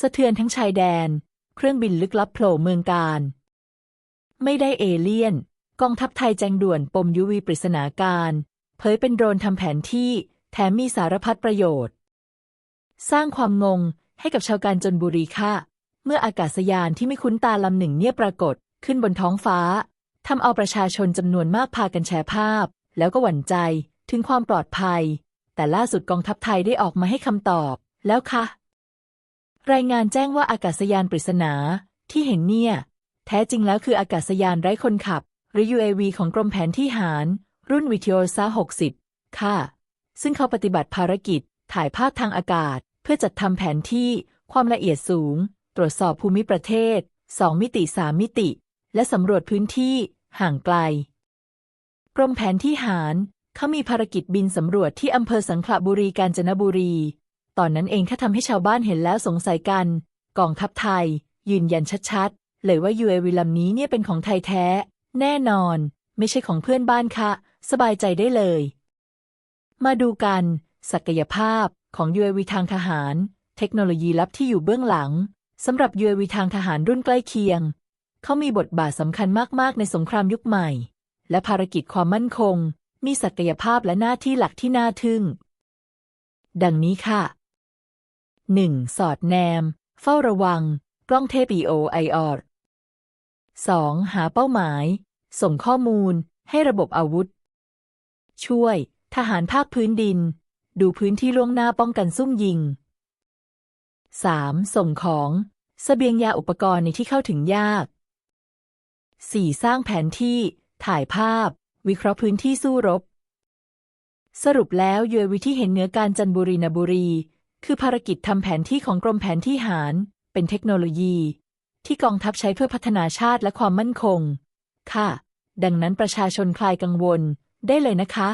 สะเทือนทั้งชายแดน เครื่องบินลึกลับโผล่เมืองการ ไม่ได้เอเลี่ยน กองทัพไทยแจงด่วนปมยุวีปริศนาการ เผยเป็นโดรนทำแผนที่ แถมมีสารพัดประโยชน์ สร้างความงงให้กับชาวการจนบุรีค่ะ เมื่ออากาศยานที่ไม่คุ้นตาลำหนึ่งเนี่ยปรากฏขึ้นบนท้องฟ้าทำเอาประชาชนจำนวนมากพากันแชร์ภาพ แล้วก็หวั่นใจถึงความปลอดภัย แต่ล่าสุดกองทัพไทยได้ออกมาให้คำตอบแล้วค่ะ รายงานแจ้งว่าอากาศยานปริศนาที่เห็นเนี่ย แท้จริงแล้วคืออากาศยานไร้คนขับ หรือ UAV ของกรมแผนที่หาร รุ่นวิทยซา60 ค่ะ ซึ่งเขาปฏิบัติภารกิจ ถ่ายภาพทางอากาศ เพื่อจัดทำแผนที่ความละเอียดสูง ตรวจสอบภูมิประเทศ 2 มิติ 3 มิติ และสำรวจพื้นที่ห่างไกล กรมแผนที่หารเขามีภารกิจบินสำรวจที่อำเภอสังขละบุรีกาญจนบุรี ตอนนั้นเองถ้าทำให้ชาวบ้านเห็นแล้วสงสัยกัน กองทัพไทย ยืนยันชัดๆ เลยว่า UAV ลำนี้เนี่ยเป็นของไทยแท้ แน่นอน ไม่ใช่ของเพื่อนบ้านค่ะ สบายใจได้เลย มาดูกัน ศักยภาพของ UAV ทางทหาร เทคโนโลยีลับที่อยู่เบื้องหลังสำหรับ UAV ทางทหารรุ่นใกล้เคียง เขามีบทบาทสำคัญมากๆ ในสงครามยุคใหม่ และภารกิจความมั่นคง มีศักยภาพและหน้าที่หลักที่น่าทึ่ง ดังนี้ค่ะ 1. สอดแนม เฝ้าระวัง กล้องเทป EOIR 2. หาเป้าหมาย ส่งข้อมูล ให้ระบบอาวุธ ช่วย ทหารภาคพื้นดิน ดูพื้นที่ล่วงหน้าป้องกันซุ่มยิง 3. ส่งของสเสบียงยาอุปกรณ์ในที่เข้าถึงยาก 4. สร้างแผนที่ ถ่ายภาพ วิเคราะห์พื้นที่สู้รบ สรุปแล้วยูเอวีที่เห็นเหนือการจันบุรีนบุรี คือภารกิจทำแผนที่ของกรมแผนที่หาร เป็นเทคโนโลยี ที่กองทัพใช้เพื่อพัฒนาชาติและความมั่นคง ค่ะ ดังนั้นประชาชนคลายกังวลได้เลยนะคะ